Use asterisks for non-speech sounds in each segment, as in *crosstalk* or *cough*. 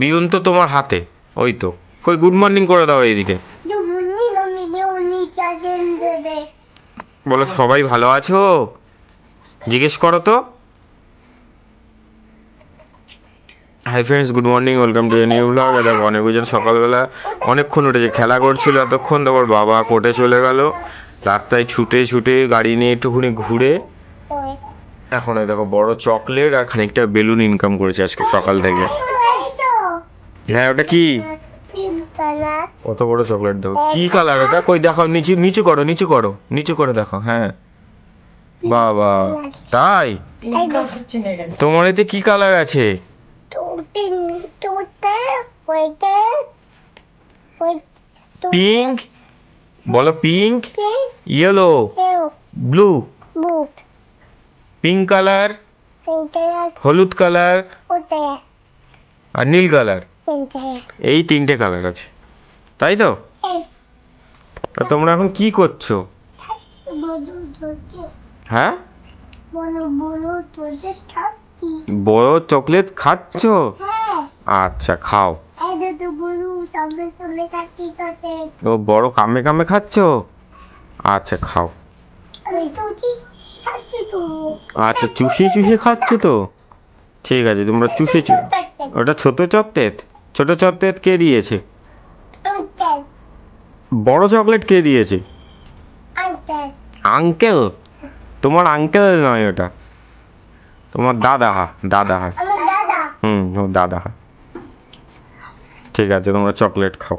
বিউন তো তোমার হাতে ওই তো। কই গুড মর্নিং করে দাও এইদিকে। বলো সবাই ভালো আছো? জিজ্ঞেস করো তো। Hi friends good morning welcome to new blog দেখো অনেকজন সকালবেলা অনেকক্ষণ উঠেছে খেলা করছিল এতক্ষণ তারপর বাবা কোর্টে চলে গেল। রাস্তায় ছুটে ছুটে গাড়ি নিয়ে একটুখানি ঘুরে এখন এই দেখো বড় চকলেট আর খানিকটা বেলুন ইনকাম করেছে আজকে সকাল থেকে। হ্যাঁ ওটা কি? কত বড় চকলেট দেখো। কি কালার ওটা কই দেখো নিচু নিচু করো নিচু করো নিচু করে দেখো হ্যাঁ। বাবা তাই? তোমার এতে কি কালার আছে? পিঙ্ক? বলো pink? Yellow blue pink colour হলুদ কালার আর নীল কালার এই তিনটে কালার আছে। তাই তো? তা তোমরা এখন কি করছ? হ্যাঁ? বড় চকলেট খাচ্ছো? হ্যাঁ। আচ্ছা খাও। ও বড় কামে কামে খাচ্ছো? আচ্ছা খাও। আচ্ছা চুষে চুষে খাচ্ছো তো? ঠিক আছে তোমরা চুষে ওটা ছোট চকলেট? ছোট চকলেট কে দিয়েছে? বড় চকলেট কে দিয়েছে? আঙ্কেল। তোমার আঙ্কেল নয় ওটা। তোমার দাদা হা দাদা হা। হুম ও দাদা হা। ঠিক আছে তোমরা চকলেট খাও।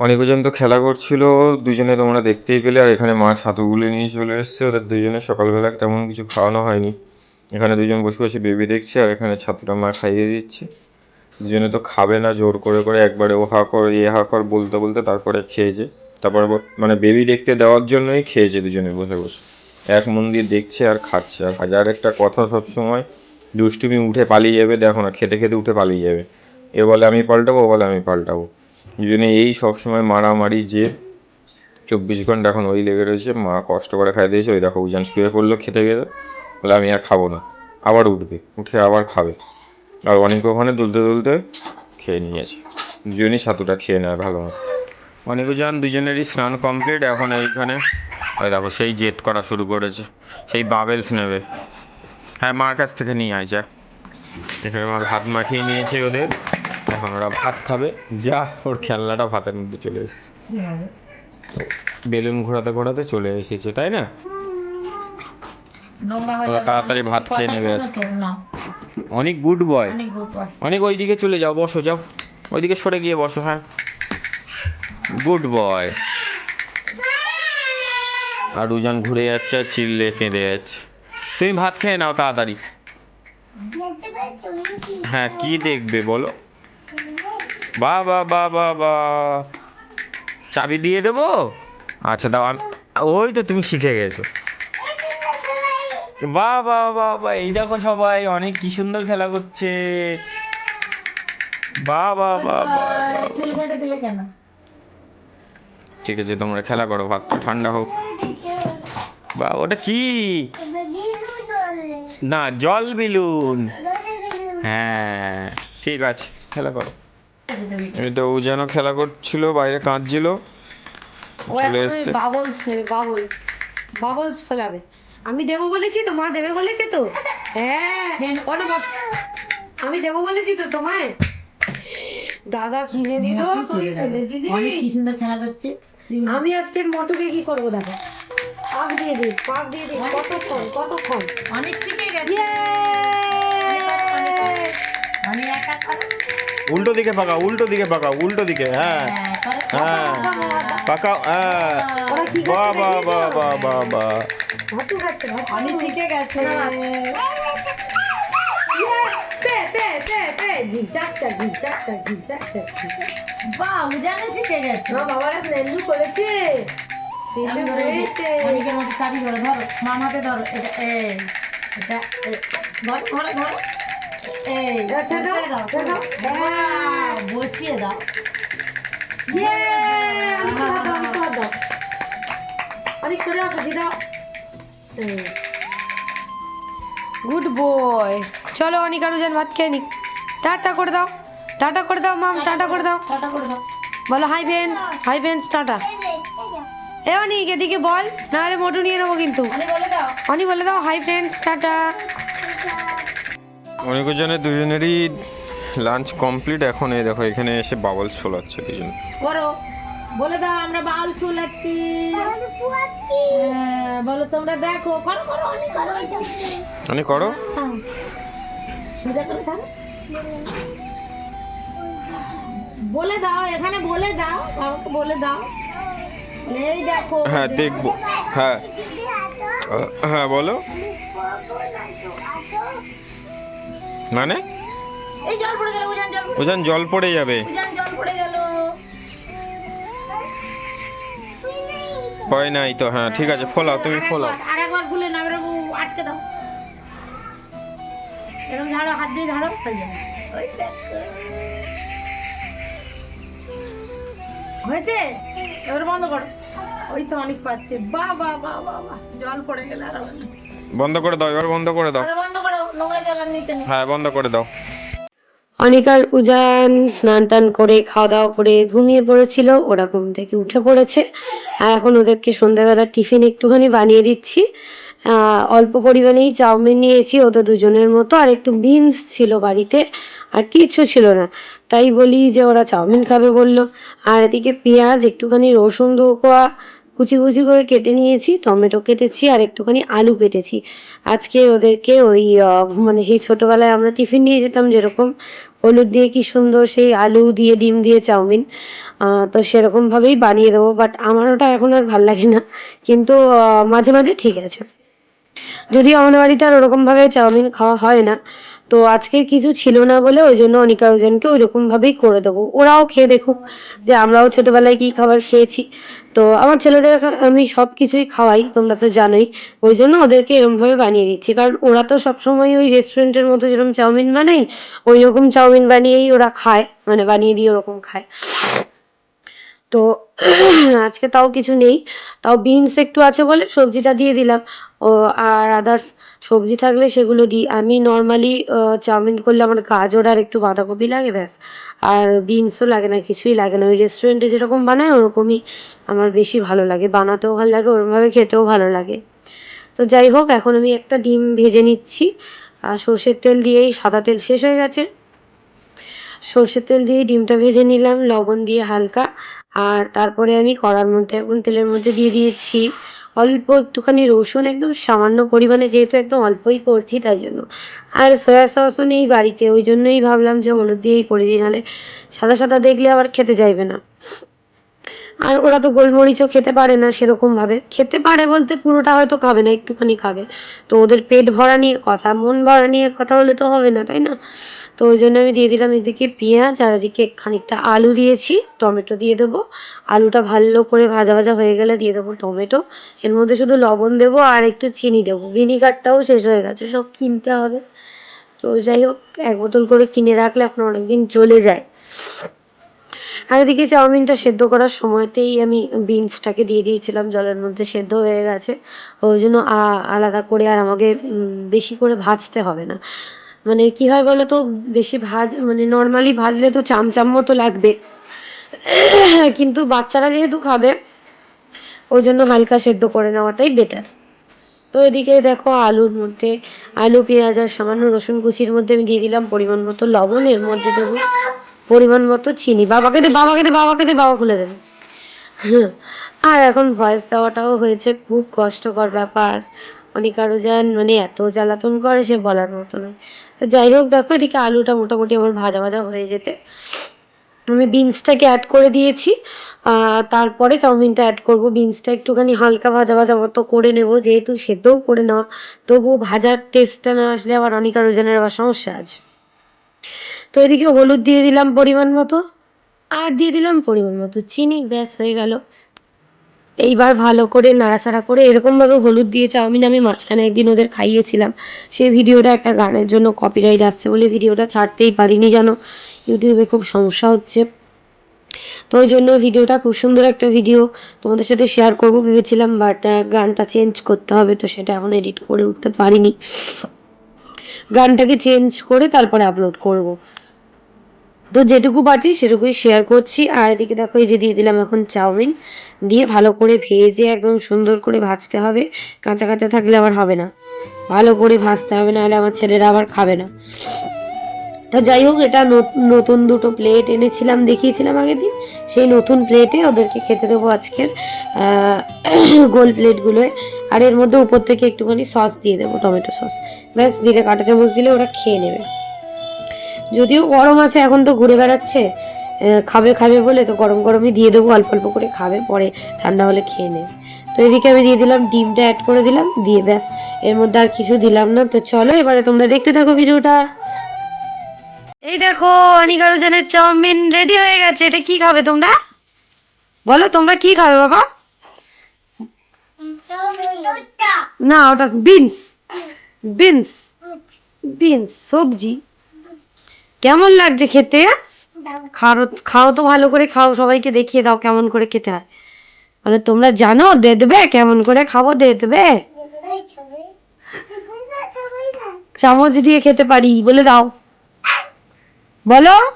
অনেকজন তো খেলা করছিল দুজনে তোমরা দেখতেই পেলে আর এখানে মা ছাতুগুলো নিয়ে চলে এসছে ওদের দুজনে সকালবেলা তেমন কিছু খাওয়ানো হয়নি। এখানে দুজন বসে বসে বেবি দেখছে আর এখানে ছাতুটা মা খাইয়ে দিচ্ছে। দুজনে তো খাবে না, জোর করে করে একবারে ও হা কর, এ হা কর, বলতে বলতে তারপরে খেয়েছে। তারপরে মানে বেবি দেখতে দেওয়ার জন্যই খেয়েছে দুজনে বসে বসে। এক মন দিয়ে দেখছে আর খাচ্ছে। আর হাজার একটা কথা সবসময় দুষ্টুমি উঠে পালিয়ে যাবে, দেখো না, খেতে খেতে উঠে পালিয়ে যাবে। এ বলে আমি পাল্টাবো, ও বলে আমি পাল্টাবো। এই জন্য এই সবসময় মারামারি যে চব্বিশ ঘণ্টা এখন ওই লেগে রয়েছে, মা কষ্ট করে খাই দিয়েছে, ওই দেখো উজান শুয়ে পড়ল খেতে গেলে বলে আমি আর খাব না, আবার উঠবে, উঠে আবার খাবে। আর অনেক ওখানে দুলতে দুলতে খেয়ে নিয়েছে। দুজনই ছাতুটা খেয়ে নেয় ভালো মতো যান দুজনেরই স্নান কমপ্লিট এখন এইখানে ওই দেখো সেই জেদ করা শুরু করেছে। সেই বাবেলস নেবে। হ্যাঁ মার কাছ থেকে নিয়ে আয় যা। এখানে আমার ভাত মাখিয়ে নিয়েছে ওদের। এখন ওরা ভাত খাবে। যা ওর খেলনাটা ভাতের মধ্যে চলে এসেছে। বেলুন ঘোরাতে ঘোরাতে চলে এসেছে তাই না? ওরা তাড়াতাড়ি ভাত খেয়ে নেবে আজকে। অনেক গুড বয় অনেক ওইদিকে চলে যাও বসো যাও। ওইদিকে সরে গিয়ে বসো হ্যাঁ। গুড বয় আর দুজন ঘুরে যাচ্ছে আর চিল্লে কেঁদে যাচ্ছে। তুমি ভাত খেয়ে নাও তাড়াতাড়ি। হ্যাঁ কি দেখবে বলো? বা বা বা বা বা চাবি দিয়ে দেবো? আচ্ছা দাও ওই তো তুমি শিখে গেছো। বা বা বা বা এই দেখো সবাই অনেক কি সুন্দর খেলা করছে। বা বা বা? ঠিক আছে তোমরা খেলা করো ভাত ঠান্ডা হোক। বা ওটা কি? না জল বিলুন। হ্যাঁ ঠিক আছে খেলা করো। এটা ও যেন খেলা করছিল বাইরে কাঁদছিল। ও চলে এখন এসছে। বাবলস নেবে বাবলস বাবলস ফেলাবে। আমি দেবো বলেছি তো মা দেবে বলেছে তো? হ্যাঁ। আমি দেবো বলেছি তো তোমায়? দাদা কিনে দিল চলে যাবে। অনেক কি সুন্দর খেলা করছে। আমি আজকের মটুকে কি করব দাদা? পাক দিয়ে দিই পাক দিয়ে দিই কতক্ষণ কতক্ষণ? অনেক শিখে গেছে। Yay! একা উল্টো দিকে পাকাও উল্টো দিকে পাকাও উল্টো দিকে হ্যাঁ। হ্যাঁ, করো। হ্যাঁ হ্যাঁ। ওরা কি বা করছে শিখে গেছে! পে পে পে পে। বাহ উজানে শিখে গেছে। বাবারা করেছে। আমি চাবি ধরো ধরো মামাতে ধরো এটা এই এটা এই, ধরো ধরো ধরো। এই ছেড়ে দাও, দাও ছেড়ে দাও। বসিয়ে দাও। ইয়ে অনেক করে আসো দিদা। গুড বয় চলো অনিক আরও যান ভাত খেয়ে নিক। টাটা করে দাও। টাটা করে দাও মাম টাটা করে দাও। টাটা করে দাও। বলো hi friends hi friends tata. এ অনিক এদিকে বল নাহলে মোটু নিয়ে নেব কিন্তু। আমি বলে দাও। অনি বলে দাও হাই ফ্রেন্ডস টাটা। অনেকজনের দুজনেরই লাঞ্চ কমপ্লিট এখন এই দেখো এখানে এসে বাবলস ফোলাচ্ছে দুজন। করো। বলে দাও আমরা বাউল শুলাচ্ছি হ্যাঁ, বলো তোমরা দেখো। করো করো অনেক করো। অনেক করো? হ্যাঁ। সোজা করে থাকো বলে দাও এখানে বলে দাও বাবাকে বলে দাও। এই দেখো। হ্যাঁ দেখব। হ্যাঁ। হ্যাঁ বলো। মানে? এই জল পড়ে গেল উজান জল জল পড়ে যাবে। উজান জল পড়ে গেল। হয় নাই তো হ্যাঁ ঠিক আছে ফোলাও তুমি ফোলাও। আর একবার খুলে না এবার আটকে দাও। এরকম ঝাড়ো হাত দিয়ে ঝাড়ো। হয়ে যাবে ওই দেখো। হয়েছে? এবার বন্ধ করো। ওই তো অনেক পাচ্ছে। বা বা বা বা বা জল পড়ে গেলে আর বন্ধ করে দাও এবার বন্ধ করে দাও। বন্ধ করো নোংরা জল আর নিতে হ্যাঁ বন্ধ করে দাও। অনিকার, উজান স্নান টান করে, খাওয়া দাওয়া করে ঘুমিয়ে পড়েছিল, ওরা ঘুম থেকে উঠে পড়েছে। আর এখন ওদেরকে সন্ধ্যাবেলা টিফিন একটুখানি বানিয়ে দিচ্ছি। অল্প পরিমাণেই চাউমিন নিয়েছি ওদের দুজনের মতো। আর একটু বিনস ছিল বাড়িতে, আর কিচ্ছু ছিল না। তাই বলি যে ওরা চাউমিন খাবে বলল। আর এদিকে পেঁয়াজ, একটুখানি রসুন, দোকোয়া কুচি কুচি করে কেটে নিয়েছি, টমেটো কেটেছি আর একটুখানি আলু কেটেছি। আজকে ওদেরকে ওই মানে সেই ছোটবেলায় আমরা টিফিন নিয়ে যেতাম যেরকম হলুদ দিয়ে কি সুন্দর সেই আলু দিয়ে, ডিম দিয়ে, চাউমিন তো সেরকম ভাবেই বানিয়ে দেবো বাট আমার ওটা এখন আর ভালো লাগে না। কিন্তু মাঝে মাঝে ঠিক আছে। যদিও আমাদের বাড়িতে আর ওরকম ভাবে চাউমিন খাওয়া হয় না তো আজকে কিছু ছিল না বলে ওই জন্য অনিকা ওজনকে ওই রকম ভাবেই করে দেবো। ওরাও খেয়ে দেখুক যে আমরাও ছোটবেলায় কি খাবার খেয়েছি। তো আমার ছেলেদের আমি সব কিছুই খাওয়াই, তোমরা তো জানোই। ওই জন্য ওদেরকে এরকম ভাবে বানিয়ে দিচ্ছি। কারণ ওরা তো সবসময় ওই রেস্টুরেন্টের মতো যেরকম চাউমিন বানাই ওই রকম চাউমিন বানিয়েই ওরা খায় মানে বানিয়ে দিয়ে ওরকম খায়। তো *clears throat* আজকে তাও কিছু নেই। তাও বিনস একটু আছে বলে সবজিটা দিয়ে দিলাম। ও, আর আদার্স সবজি থাকলে সেগুলো দিই। আমি নর্মালি চাউমিন করলে আমার গাজর আর একটু বাঁধাকপি লাগে ব্যাস। আর বিনসও লাগে না, কিছুই লাগে না। ওই রেস্টুরেন্টে যেরকম বানায়, ওরকমই আমার বেশি ভালো লাগে। বানাতেও ভালো লাগে, ওরমভাবে খেতেও ভালো লাগে। তো যাই হোক, এখন আমি একটা ডিম ভেজে নিচ্ছি। আর সর্ষের তেল দিয়েই সাদা তেল শেষ হয়ে গেছে। সর্ষের তেল দিয়ে ডিমটা ভেজে নিলাম। লবণ দিয়ে হালকা আর তারপরে আমি কড়ার মধ্যে এখন তেলের মধ্যে দিয়ে দিয়েছি। অল্প একটুখানি রসুন, একদম সামান্য পরিমাণে, যেহেতু একদম অল্পই করছি, তাই জন্য। আর সয়া সসও নেই বাড়িতে, ওই জন্যই ভাবলাম যে হলুদ দিয়েই করে দিই, নাহলে সাদা সাদা দেখলে আবার খেতে চাইবে না। আর ওরা তো গোলমরিচও খেতে পারে না সেরকম ভাবে খেতে পারে বলতে পুরোটা হয়তো খাবে না, একটুখানি খাবে। তো ওদের পেট ভরা নিয়ে কথা, মন ভরা নিয়ে কথা হলে তো হবে না, তাই না? তো ওই জন্য আমি দিয়ে দিলাম এদিকে পেঁয়াজ আর এদিকে খানিকটা আলু দিয়েছি, টমেটো দিয়ে দেবো। আলুটা ভালো করে ভাজা ভাজা হয়ে গেলে দিয়ে দেবো টমেটো। এর মধ্যে শুধু লবণ দেবো আর একটু চিনি দেবো। ভিনিগারটাও শেষ হয়ে গেছে, সব কিনতে হবে। তো যাই হোক, এক বোতল করে কিনে রাখলে এখন অনেকদিন চলে যায়। আর এদিকে চাউমিনটা সেদ্ধ করার সময়তেই আমি বিনসটাকে দিয়ে দিয়েছিলাম, জলের মধ্যে সেদ্ধ হয়ে গেছে। ওই জন্য আলাদা করে আর আমাকে বেশি করে ভাজতে হবে না। মানে কি হয় বলো তো বেশি ভাজ মানে নর্মালি ভাজলে তো চামচাম মতো লাগবে। কিন্তু বাচ্চারা যেহেতু খাবে, ওই জন্য হালকা সেদ্ধ করে নেওয়াটাই বেটার তো এদিকে দেখো আলুর মধ্যে, আলু, পেঁয়াজ আর সামান্য রসুন কুচির মধ্যে আমি দিয়ে দিলাম পরিমাণ মতো লবণ, এর মধ্যে দেবো পরিমাণ মতো চিনি। বাবাকে দে বাবাকে দে বাবাকে দে, বাবা খুলে দেবে। আর এখন ভয়েস দেওয়াটাও হয়েছে খুব কষ্টকর ব্যাপার। অনেক আরও যান মানে এত জ্বালাতন করে সে বলার মতো নয়। তো যাই হোক, দেখো, এদিকে আলুটা মোটামুটি আমার ভাজা ভাজা হয়ে যেতে। আমি বিনসটাকে অ্যাড করে দিয়েছি। তারপরে চাউমিনটা অ্যাড করব। বিনসটা একটুখানি হালকা ভাজা ভাজা মতো করে নেব। যেহেতু সেদ্ধও করে নেওয়া তবুও ভাজার টেস্টটা না আসলে আবার অনেক আরও জনের আবার সমস্যা আছে। তো এদিকে হলুদ দিয়ে দিলাম পরিমাণ মতো। আর দিয়ে দিলাম পরিমাণ মতো চিনি ব্যাস হয়ে গেল। এইবার ভালো করে নাড়াচাড়া করে এরকম ভাবে হলুদ দিয়ে চাউমিন আমি মাঝখানে একদিন ওদের খাইয়েছিলাম। সেই ভিডিওটা একটা গানের জন্য কপিরাইট আসছে বলে ভিডিওটা ছাড়তেই পারিনি জানো ইউটিউবে খুব সমস্যা হচ্ছে। তো ওই জন্য ভিডিওটা খুব সুন্দর একটা ভিডিও তোমাদের সাথে শেয়ার করব ভেবেছিলাম বাট গানটা চেঞ্জ করতে হবে তো সেটা এখন এডিট করে উঠতে পারিনি। গানটাকে চেঞ্জ করে তারপরে আপলোড করব। তো যেটুকু পাচ্ছি সেটুকুই শেয়ার করছি। আর এদিকে দেখো, এই যে দিয়ে দিলাম এখন চাউমিন। দিয়ে ভালো করে ভেজে একদম সুন্দর করে ভাজতে হবে। কাঁচা কাঁচা থাকলে আবার হবে না। ভালো করে ভাজতে হবে, নাহলে আমার ছেলেরা আবার খাবে না। তো যাই হোক, এটা নত- নতুন দুটো প্লেট এনেছিলাম, দেখিয়েছিলাম আগের দিন। সেই নতুন প্লেটে ওদেরকে খেতে দেবো আজকের *coughs* গোল প্লেটগুলোয় আর এর মধ্যে উপর থেকে একটুখানি সস দিয়ে দেবো, টমেটো সস। ব্যাস, দিলে কাঁটা চামচ দিলে ওরা খেয়ে নেবে। যদিও গরম আছে, এখন তো ঘুরে বেড়াচ্ছে খাবে খাবে বলে তো গরম গরমই দিয়ে দেবো, অল্প অল্প করে খাবে, পরে ঠান্ডা হলে খেয়ে নেবে। তো এদিকে আমি দিয়ে দিলাম ডিমটা অ্যাড করে দিলাম, দিয়ে ব্যাস, এর মধ্যে আর কিছু দিলাম না। তো চলো, এবারে তোমরা দেখতে থাকো ভিডিওটা। এই দেখো অনিকারো জানের চাউমিন রেডি হয়ে গেছে, এটা কি খাবে তোমরা? বলো, তোমরা কি খাবে বাবা? না, ওটা বিনস। বিনস। বিনস, সবজি। কেমন লাগছে খেতে? খাও খাও তো ভালো করে, খাও, সবাইকে দেখিয়ে দাও কেমন করে খেতে হয়। মানে তোমরা জানো দিয়ে দেবে, কেমন করে খাব দিয়ে দেবে। চামচ দিয়ে খেতে পারি, বলে দাও। বলো,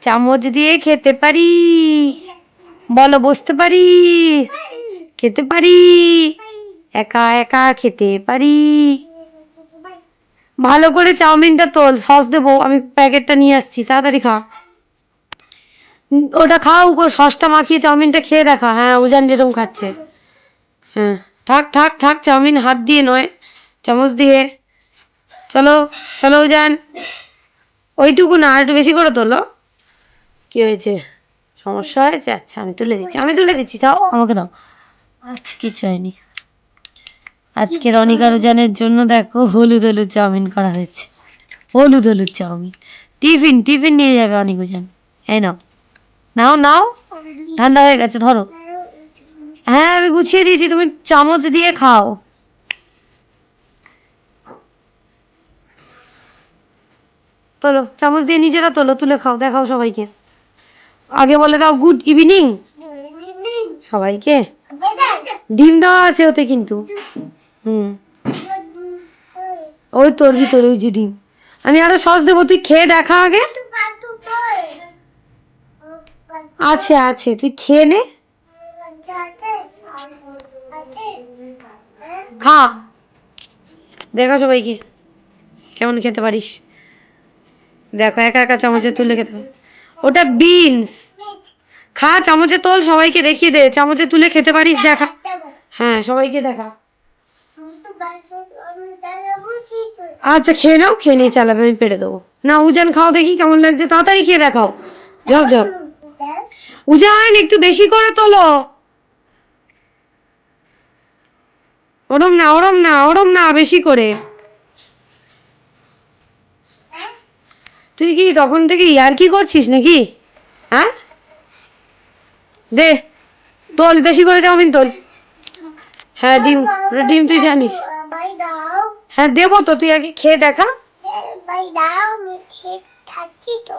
চামচ দিয়ে খেতে পারি। বলো, বসতে পারি। খেতে পারি। একা একা খেতে পারি। ভালো করে চাউমিনটা তোল সস দেবো আমি প্যাকেটটা নিয়ে আসছি তাড়াতাড়ি খা। ওটা খাও সসটা মাখিয়ে চাউমিনটা খেয়ে দেখা। হ্যাঁ উজান যেরকম খাচ্ছে। হ্যাঁ থাক থাক থাক চাউমিন হাত দিয়ে নয় চামচ দিয়ে। চলো চলো উজান। ওইটুকু না আর একটু বেশি করে তোলো। কি হয়েছে? সমস্যা হয়েছে? আচ্ছা আমি তুলে দিচ্ছি আমি তুলে দিচ্ছি যাও আমাকে দাও। আচ্ছা কিছু হয়নি। আজকে রনিকা রোজানের জন্য দেখো হলুদ হলুদ চাউমিন করা হয়েছে। হলুদ হলুদ চাউমিন। টিফিন টিফিন নিয়ে যাবে অনিক ওজান এই নাও। নাও নাও। ঠান্ডা হয়ে গেছে, ধরো। হ্যাঁ আমি গুছিয়ে দিয়েছি, তুমি চামচ দিয়ে খাও। তোলো, চামচ দিয়ে নিজেরা তোলো, তুলে খাও, দেখাও সবাইকে। আগে বলে দাও, গুড ইভিনিং। সবাইকে। ডিম দেওয়া আছে ওতে কিন্তু। হুম। ওই তোর ভিতরে ওই যে ডিম। আমি আরও সস দেবো, তুই খেয়ে দেখা আগে। আছে আছে, তুই খেয়ে নে। খা। দেখা সবাইকে। কেমন খেতে পারিস? দেখো, একা একা চামচে তুলে খেতে ওটা বিনস। খা চামচে তোল সবাইকে দেখিয়ে দে। চামচে তুলে খেতে পারিস, দেখা। হ্যাঁ সবাইকে দেখা। আচ্ছা খেয়ে নাও, খেয়ে নিয়ে চালাবে, আমি পেড়ে দেবো। না, উজান, খাও দেখি কেমন লাগছে, তাড়াতাড়ি খেয়ে দেখাও। ঝপ ঝপ উজান, একটু বেশি করে তোলো। ওরম না ওরম না ওরম না, বেশি করে। তুই কি তখন থেকে ইয়ার কি করছিস নাকি? হ্যাঁ? দে, তোল, বেশি করে চাউমিন তোল। হ্যাঁ ডিম। ডিম তুই জানিস। হ্যাঁ দেবো তো তুই আগে খেয়ে দেখা। ভাই দাও আমি থাকি তো।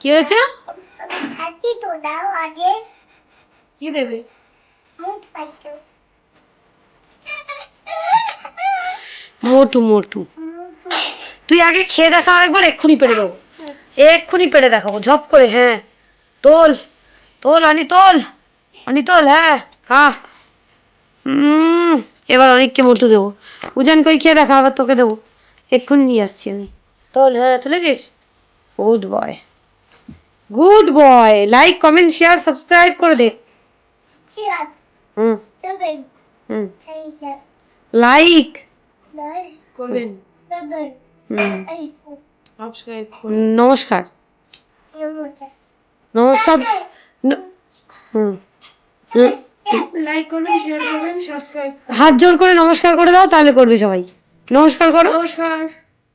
কি হয়েছে? থাকি তো দাও আগে। কি দেবে? মোটু মোটু। তুই আগে খেয়ে দেখা একবার এক্ষুনি পেড়ে দেবো। এক্ষুনি পেড়ে দেখাবো ঝপ করে হ্যাঁ। তোল তোল আনি তোল আনি তোল হ্যাঁ খা। এবার অনেককে মোটু দেবো। উজান কই খেয়ে দেখা আবার তোকে দেবো। এক্ষুনি নিয়ে আসছি আমি। তোল হ্যাঁ তুলেছিস good boy good boy like comment share subscribe করে দে। হুম। হুম। লাইক করবেন নমস্কার। নমস্কার। নমস্কার। ন- হুম। হুম। লাইক করবেন শেয়ার করবেন সাবস্ক্রাইব হাত জোর করে নমস্কার করে দাও তাহলে করবে সবাই। নমস্কার করো। নমস্কার।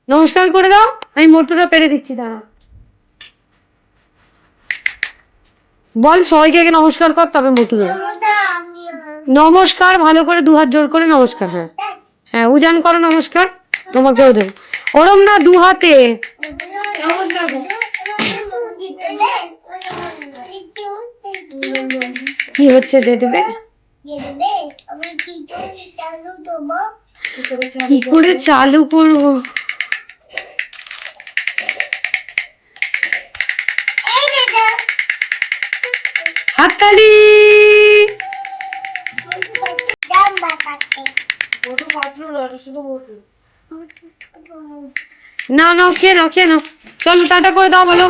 নমস্কার করে দাও। আমি মোটরটা পেরে দিচ্ছি দাঁড়া। বল সবাইকে আগে নমস্কার কর তবে মোটু আমি নমস্কার ভালো করে দু হাত জোর করে নমস্কার হ্যাঁ। হ্যাঁ উজান করো নমস্কার। তোমাকেও দেবো ওরম না দু হাতে। কি হচ্ছে দে দেবে? কি করে চালু করব? হাততালি! না না, খেয়ে নাও খেয়ে নাও। চলো, টাটা করে দাও, বলো।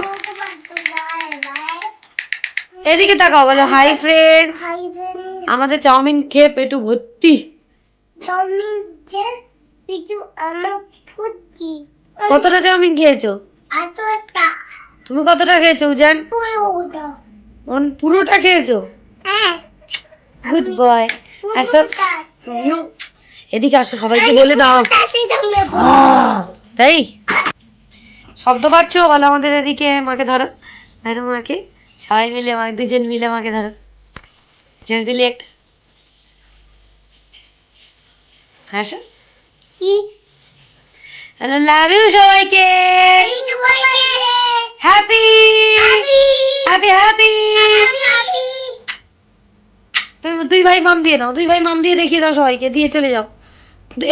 এদিকে তাকাও বলো হাই ফ্রেন্ড খাইবেন আমাদের চাউমিন খেয়ে পেটু ভর্তি। চাউমিন যে কিছু আমার ফুটি কতটা চাউমিন খেয়েছো? এতটা তুমি কতটা খেয়েছো উজান? পুরোটা অন পুরোটা খেয়েছো? হ্যাঁ। গুড বয় আসো এদিকে আসো সবাইকে বলে দাও। তাই? শব্দ পাচ্ছ? বলো আমাদের এদিকে মাকে ধরো। ধরো মাকে। সবাই মিলে মা দুজন মিলে আমাকে ধরো। দুজন দিলে একটা। হাসো। হ্যালো লাভ ইউ সবাইকে। হ্যাপি হ্যাপি হ্যাপি তুমি দুই ভাই মাম দিয়ে দাও দুই ভাই মাম দিয়ে দেখিয়ে দাও সবাইকে দিয়ে চলে যাও।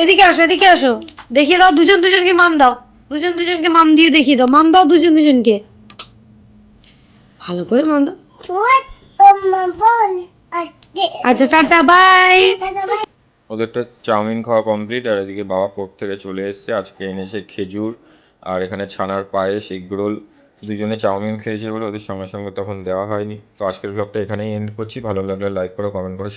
এদিকে আসো এদিকে আসো। দেখিয়ে দাও দুজন দুজনকে মাম দাও। দুজন দুজনকে মাম দিয়ে দেখিয়ে দাও। মাম দাও দুজন দুজনকে। ভালো করে বল আজকে আচ্ছা টাটা বাই। ওদেরটা চাউমিন খাওয়া কমপ্লিট আর এদিকে বাবা কোর্ট থেকে চলে এসছে। আজকে এনেছে খেজুর আর এখানে ছানার পায়েস এগরোল দুজনে চাউমিন খেয়েছে বলে ওদের সঙ্গে সঙ্গে তখন দেওয়া হয়নি। তো আজকের ব্লগটা এখানেই এন্ড করছি। ভালো লাগলে লাইক করো কমেন্ট করো